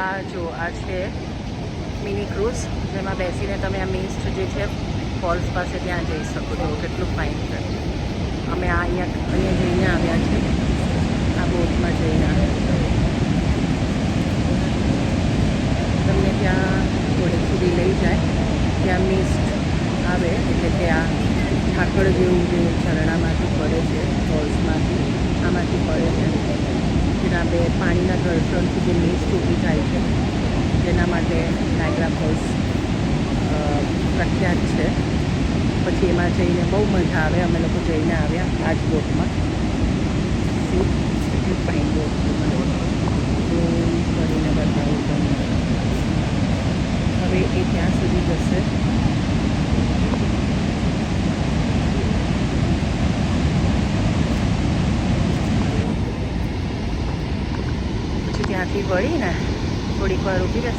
આ જો, આ છે મિની ક્રૂઝ, જેમાં બેસીને તમે આ મિસ્ટ જે છે, ફોલ્સ પાસે ત્યાં જઈ શકો છો. કેટલું ફાઇન છે. અમે આ અહીંયા અહીંયા જઈને આવ્યા છે આ બોટમાં જઈને તમને ત્યાં થોડેક સુધી લઈ જાય. ત્યાં મિસ્ટ આવે, એટલે કે આ ઠાકર જેવું જે ઝરણામાંથી પડે છે, ફોલ્સમાંથી, આમાંથી પડે છે. બે પાણીના ઘર્ષણથી જે મિસ્ટ ઊભી થાય છે, જેના માટે નાયગ્રા ફોલ્સ પ્રખ્યાત છે. પછી એમાં જઈને બહુ મજા આવે. અમે લોકો જઈને આવ્યા આ જ બોટમાં ફાઇન બોટ કરીને બતાવું તમને. હવે એ ત્યાં સુધી જશે પછી ત્યાંથી વળીને થોડીક વાર ઊભી રહેશે.